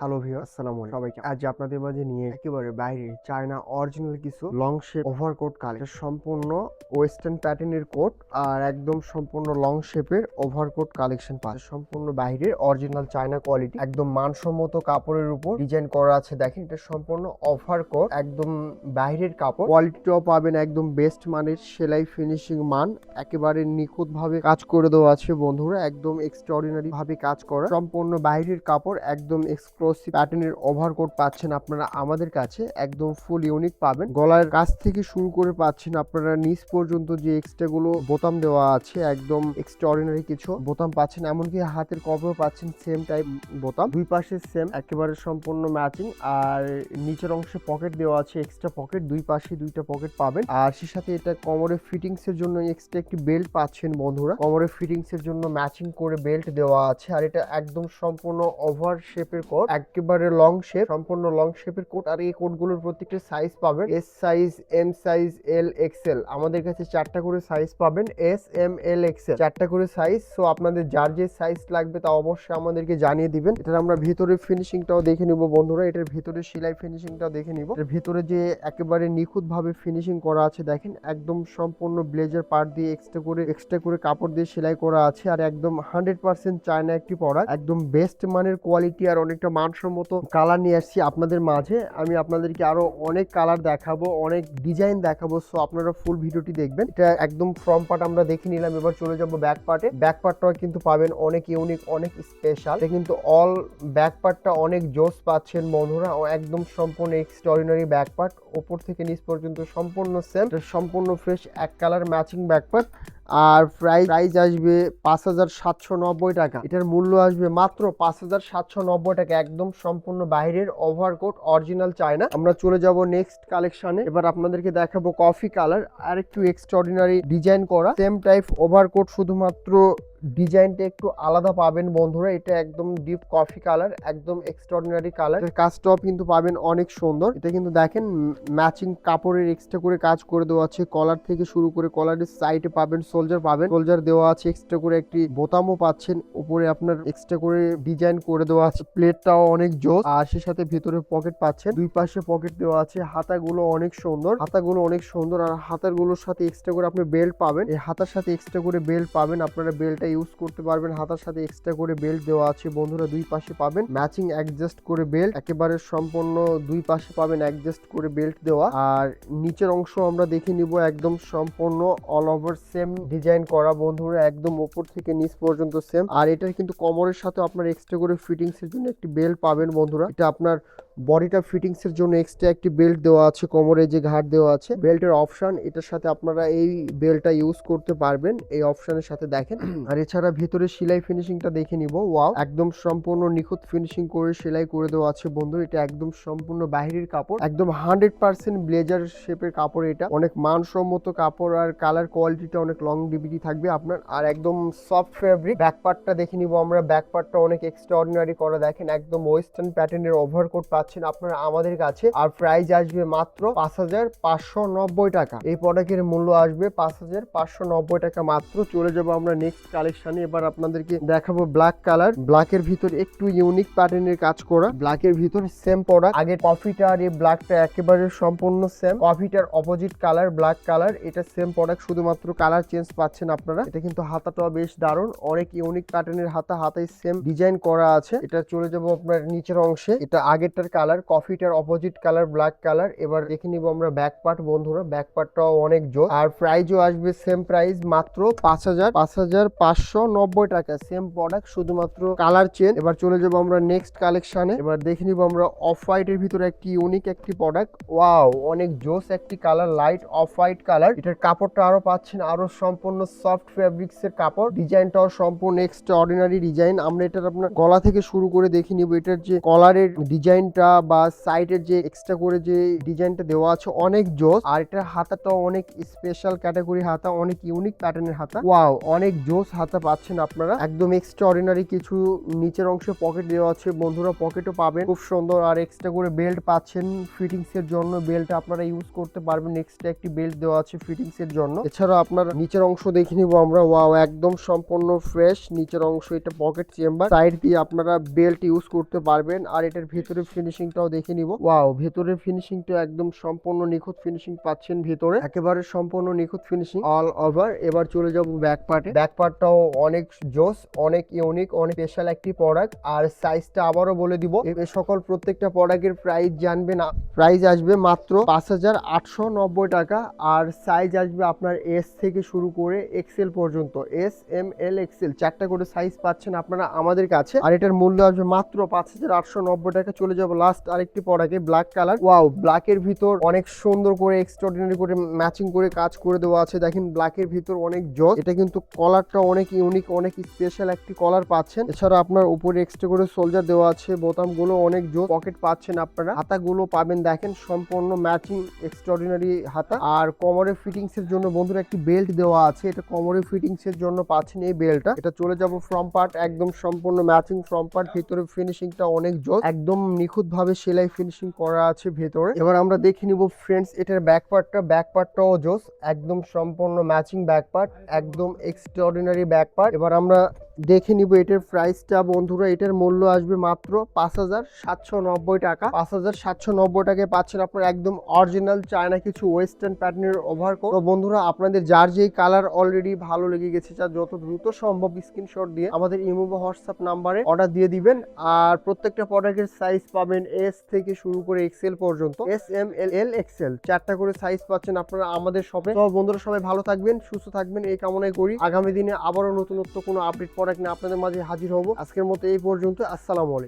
Hello viewer আসসালামু আলাইকুম। সবাইকে আজ আপনাদের মাঝে নিয়ে একেবারে বাইরে চায়না অরিজিনাল কিছু লং শেপ ওভারকোট কালেকশন সম্পূর্ণ ওয়েস্টার্ন প্যাটার্নের কোট আর একদম সম্পূর্ণ লং শেপের ওভারকোট কালেকশন পাচ্ছে। সম্পূর্ণ বাইরের অরিজিনাল চায়না কোয়ালিটি একদম মানসম্মত কাপড়ের উপর ডিজাইন করা আছে। দেখেন এটা সম্পূর্ণ ওভারকোট একদম বাইরের কাপড়। কোয়ালিটিটাও পাবেন একদম বেস্ট মানের সেলাই ফিনিশিং মান একেবারে নিখুঁতভাবে কাজ করে দেওয়া আছে বন্ধুরা। একদম এক্সট্রাঅর্ডিনারি ভাবে কাজ করা। সম্পূর্ণ বাইরের কাপড় একদম এক্সক্লুসিভ প্যাটার্নের ওভারকোট পাচ্ছেন আপনারা আমাদের কাছে, একদম ফুল ইউনিক পাবেন। গলার কাছ থেকে শুরু করে পাচ্ছেন আপনারা নিচ পর্যন্ত যে এক্সট্রা গুলো বোতাম দেওয়া আছে, একদম এক্সট্রাঅর্ডিনারি কিছু বোতাম পাচ্ছেন, এমনকি হাতের কপেও পাচ্ছেন সেম টাইপ বোতাম। দুই পাশে সেম একেবারে সম্পূর্ণ ম্যাচিং আর নিচের অংশে পকেট দেওয়া আছে এক্সট্রা পকেট দুই পাশে দুইটা পকেট পাবেন। আর সে সাথে এটা কোমরে ফিটিংস এর জন্য এক্সট্রা একটি বেল্ট পাচ্ছেন বন্ধুরা। কোমরে ফিটিংস এর জন্য ম্যাচিং করে বেল্ট দেওয়া আছে, আর এটা একদম সম্পূর্ণ ওভার শেপের কোট একেবারে লং শেপ সম্পূর্ণ লং শেপের কোট, আর এই কোটগুলোর প্রত্যেকটা সাইজ পাবেন। S size M size L XL আমাদের কাছে চারটা করে সাইজ পাবেন। এস এম এল এক্সেল চারটা করে সাইজ সো আপনাদের যার যে সাইজ লাগবে তা অবশ্যই আমাদেরকে জানিয়ে দিবেন। এটার আমরা ভিতরে ফিনিশিংটাও দেখে নিব বন্ধুরা। এটার ভিতরে সেলাই ফিনিশিংটাও দেখে নিব। এর ভিতরে যে একেবারে নিখুঁত ভাবে ফিনিশিং করা আছে, দেখেন, একদম সম্পূর্ণ ব্লেজার পার্ট দিয়ে এক্সট্রা করে এক্সট্রা করে কাপড় দিয়ে সেলাই করা আছে। আর একদম হান্ড্রেড পার্সেন্ট চায়না একটি প্রোডাক্ট একদম বেস্ট মানের কোয়ালিটি আর অনেকটা মানসম্মত কালার নিয়ে আসছি আপনাদের মাঝে। আমি আপনাদেরকে আরও অনেক কালার দেখাবো, অনেক ডিজাইন দেখাবো সো আপনারা ফুল ভিডিওটি দেখবেন। এটা একদম ফ্রম পার্ট আমরা দেখে নিলাম, এবার চলে যাব ব্যাক পার্টে ব্যাক পার্টটাও কিন্তু পাবেন, অনেক ইউনিক অনেক স্পেশাল কিন্তু অল ব্যাক পার্টটা অনেক জোস পাচ্ছেন বন্ধুরা, ও একদম সম্পূর্ণ এক্সট্রাঅর্ডিনারি ব্যাক পার্ট ওপর থেকে নিচ পর্যন্ত সম্পূর্ণ সেম সম্পূর্ণ ফ্রেশ এক কালার ম্যাচিং ব্যাক পার্ট আর প্রাইস প্রাইস আসবে পাঁচ হাজার সাতশো নব্বই টাকা। এটার মূল্য আসবে মাত্র পাঁচ হাজার সাতশো নব্বই টাকা। একদম সম্পূর্ণ বাইরের ওভারকোট অরিজিনাল চায়না। আমরা চলে যাব নেক্সট কালেকশনে এবার আপনাদেরকে দেখাবো কফি কালার আর একটু এক্সট্রাঅর্ডিনারি ডিজাইন করা। সেম টাইপ ওভারকোট শুধুমাত্র ডিজাইনটা একটু আলাদা পাবেন বন্ধুরা। এটা একদম ডিপ কফি কালার, একদম এক্সট্রাঅর্ডিনারি কালার। কাজটাও কিন্তু পাবেন অনেক সুন্দর। এটা কিন্তু দেখেন ম্যাচিং কাপড়ের এক্সট্রা করে কাজ করে দেওয়া আছে। কলার থেকে শুরু করে কলারের সাইডে পাবেন সোলজার পাবেন। সোলজার দেওয়া আছে এক্সট্রা করে একটি বোতামও পাচ্ছেন। উপরে আপনার এক্সট্রা করে ডিজাইন করে দেওয়া আছে। প্লেটটাও অনেক জোস। আর সে সাথে ভিতরে পকেট পাচ্ছেন। দুই পাশে পকেট দেওয়া আছে। হাতাগুলো অনেক সুন্দর। হাতাগুলো অনেক সুন্দর। আর হাতাগুলোর সাথে এক্সট্রা করে আপনি বেল্ট পাবেন। এই হাতার সাথে এক্সট্রা করে বেল্ট পাবেন। আপনারা বেল্টটা ইউজ করতে পারবেন। হাতার সাথে এক্সট্রা করে বেল্ট দেওয়া আছে। বন্ধুরা, দুই পাশে পাবেন ম্যাচিং অ্যাডজাস্ট করে বেল্ট একেবারে সম্পূর্ণ দুই পাশে পাবেন অ্যাডজাস্ট করে বেল্ট দেওয়া। আর নিচের অংশ আমরা দেখে নিব একদম সম্পূর্ণ অল ওভার সেম ডিজাইন করা। বন্ধুরা, একদম উপর থেকে নিচ পর্যন্ত সেম আর এটার কিন্তু কোমরের সাথে আপনার এক্সট্রা করে ফিটিংস এর জন্য একটি বেল্ট পাবেন বন্ধুরা। এটা আপনার বডিটা ফিটিংস এর জন্য এক্সট্রা একটি বেল্ট দেওয়া আছে, কোমরে যে ঘাট দেওয়া আছে। বেল্টের অপশন এটার সাথে আপনারা এই বেল্টটা ইউজ করতে পারবেন। এই অপশনের সাথে দেখেন। আর এছাড়া ভিতরে সেলাই ফিনিশিংটা দেখে নিব। ওয়াও একদম সম্পূর্ণ নিখুঁত ফিনিশিং করে সেলাই করে দেওয়া আছে বন্ধু এটা একদম সম্পূর্ণ বাহিরের কাপড়। একদম হান্ড্রেড পার্সেন্ট ব্লেজার শেপের কাপড় এটা। অনেক মানসম্মত কাপড় আর কালার কোয়ালিটিটা অনেক লং ডিবিটি থাকবে আপনার। আর একদম সফট ফেব্রিক ব্যাক পার্টটা দেখে নিব আমরা। ব্যাক পার্টটা অনেক এক্সট্রা অর্ডিনারি করা। দেখেন একদম ওয়েস্টার্ন প্যাটার্নের ওভারকোট পাচ্ছেন আপনারা আমাদের কাছে। আর প্রাইস আসবে মাত্র পাঁচ হাজার পাঁচশো নব্বই টাকা। এই প্রোডাক্টের মূল্য আসবে পাঁচ হাজার পাঁচশো নব্বই টাকা মাত্র। চলে যাব আমরা নেক্সট কালেকশনে এবার আপনাদেরকে দেখাবো ব্ল্যাক কালার ব্ল্যাকের ভিতর একটু ইউনিক প্যাটার্নের কাজ করা। ব্ল্যাকের ভিতর সেম প্রোডাক্ট আগে কফিটা আর এই ব্ল্যাকটা একেবারে সম্পূর্ণ সেম কফিটার অপোজিট কালার ব্ল্যাক কালার এটা সেম প্রোডাক্ট শুধুমাত্র কালার চেঞ্জ পাচ্ছেন আপনারা। এটা কিন্তু হাতাটাও বেশ দারুণ। অনেক ইউনিক প্যাটার্নের হাতা, হাতায় সেম ডিজাইন করা আছে। এটা চলে যাব আপনার নিচের অংশে। এটা আগেরটার কালার কফিটার অপোজিট কালার ব্ল্যাক কালার এবার দেখে নিব আমরা ব্যাক পার্ট বন্ধুরা ব্যাক পার্টটাও অনেক জোর। আর প্রাইজও আসবে সেম প্রাইস মাত্র পাঁচ হাজার পাঁচ হাজার পাঁচশো নব্বই টাকা। সেম প্রোডাক্ট শুধুমাত্র কালার চেঞ্জ এবার চলে যাব আমরা নেক্সট কালেকশনে এবার দেখে নিব আমরা অফ হোয়াইটের ভিতরে একটি ইউনিক একটি প্রোডাক্ট ওয়াও অনেক জোস একটি colour light off white colour এটার কাপড়টা আরও পাচ্ছেন, আরও সম্পূর্ণ সফট ফেব্রিক্স এর কাপড়। ডিজাইনটাও সম্পূর্ণ এক্সট্রা অর্ডিনারি ডিজাইন আমরা এটার আপনার গলা থেকে শুরু করে দেখে নিব। এটার যে কলারের ডিজাইনটা স্লিপটা বা সাইডের যে এক্সট্রা করে যে ডিজাইনটা দেওয়া আছে অনেক জোস। আর এটার হাতাটা অনেক স্পেশাল ক্যাটাগরি হাতা, অনেক ইউনিক প্যাটার্নের হাতা। ওয়াও অনেক জোস হাতা পাচ্ছেন আপনারা। একদম এক্সট্রা অর্ডিনারি কিছু নিচের অংশে পকেট দেওয়া আছে। বন্ধুরা পকেটও পাবেন। খুব সুন্দর আর এক্সট্রা করে বেল্ট পাচ্ছেন ফিটিংস এর জন্য। বেল্ট আপনারা ইউজ করতে পারবেন। এক্সট্রা একটি বেল্ট দেওয়া আছে ফিটিংস এর জন্য। এছাড়া আপনার নিচের অংশ দেখে নিব আমরা। ওয়াও একদম সম্পূর্ণ ফ্রেশ নিচের অংশ এটা পকেট চেম্বার সাইড দিয়ে আপনারা বেল্ট ইউজ করতে পারবেন। আর এটার ভেতরে ফিনিশিংটাও দেখে নিব। ওয়াও ভেতরের ফিনিশিংটা একদম সম্পূর্ণ নিখুঁত ফিনিশিং পাচ্ছেন ভেতরে। একেবারে সম্পূর্ণ নিখুঁত ফিনিশিং অল ওভার এবার চলে যাব ব্যাক পার্টে ব্যাক পার্টটাও অনেক জোস, অনেক ইউনিক অনেক স্পেশাল একটি প্রোডাক্ট আর সাইজটা আবারও বলে দিব। এ সকল প্রত্যেকটা প্রোডাক্টের প্রাইস জানবে না। প্রাইস আসবে মাত্র পাঁচ হাজার আটশো নব্বই টাকা। আর সাইজ আসবে আপনার এস থেকে শুরু করে এক্সেল পর্যন্ত। এস এম এল এক্সেল চারটা করে সাইজ পাচ্ছেন আপনারা আমাদের কাছে। আর এটার মূল্য আসবে মাত্র পাঁচ হাজার আটশো নব্বই টাকা। চলে যাব লাস্ট আরেকটি প্রোডাক্টে ব্ল্যাক কালার ওয়াও ব্ল্যাকের ভিতর অনেক সুন্দর করে এক্সট্রাঅর্ডিনারি করে ম্যাচিং করে কাজ করে দেওয়া আছে। দেখেন ব্ল্যাকের ভিতর অনেক জজ এটা কিন্তু কলারটা অনেক ইউনিক অনেক স্পেশাল একটি কলার পাচ্ছেন। এছাড়া আপনার উপরে এক্সট্রা করে সোলজার দেওয়া আছে। বোতামগুলো অনেক জোর পকেট পাচ্ছেন আপনারা। হাতাগুলো পাবেন, দেখেন সম্পূর্ণ ম্যাচিং এক্সট্রাঅর্ডিনারি হাতা। আর কোমরের ফিটিংস এর জন্য বন্ধুরা একটি বেল্ট দেওয়া আছে। এটা কোমরের ফিটিংস এর জন্য পাচ্ছেন এই বেল্টটা এটা চলে যাব ফ্রম পার্ট একদম সম্পূর্ণ ম্যাচিং ফ্রম পার্ট ভিতরে ফিনিশিংটা অনেক জোর একদম নিখুঁত ভাবে সেলাই ফিনিশিং করা আছে ভেতরে। এবার আমরা দেখে নিব ফ্রেন্ডস এটার ব্যাক পার্টটা ব্যাক পার্টটাও জোস একদম সম্পূর্ণ ম্যাচিং ব্যাক পার্ট একদম এক্সট্রাঅর্ডিনারি ব্যাক পার্ট এবার আমরা দেখে নিব এটার প্রাইসটা বন্ধুরা, এটার মূল্য আসবে মাত্র পাঁচ হাজার সাতশো নব্বই টাকা। পাঁচ হাজার সাতশো নব্বই টাকায় পাচ্ছেন আপনার একদম অরিজিনাল চায়না কিছু ওয়েস্টার্ন প্যাটার্নের ওভার তো বন্ধুরা, আপনাদের যার যেই কালার অলরেডি ভালো লেগে গেছে, যা যত দ্রুত সম্ভব স্ক্রিনশট দিয়ে আমাদের ইমো বা হোয়াটসঅ্যাপ নাম্বারে অর্ডার দিয়ে দিবেন। আর প্রত্যেকটা প্রোডাক্টের সাইজ পাবেন এস থেকে শুরু করে এক্সেল পর্যন্ত। S M L L XL চারটা করে সাইজ পাচ্ছেন আপনারা আমাদের শপে তো বন্ধুরা, সবাই ভালো থাকবেন, সুস্থ থাকবেন, এই কামনাই করি। আগামী দিনে আবারও নতুনত্ব কোনো আপডেট প্রোডাক্ট নিয়ে আপনাদের মাঝে হাজির হব। আজকের মতো এই পর্যন্ত। আসসালামু আলাইকুম।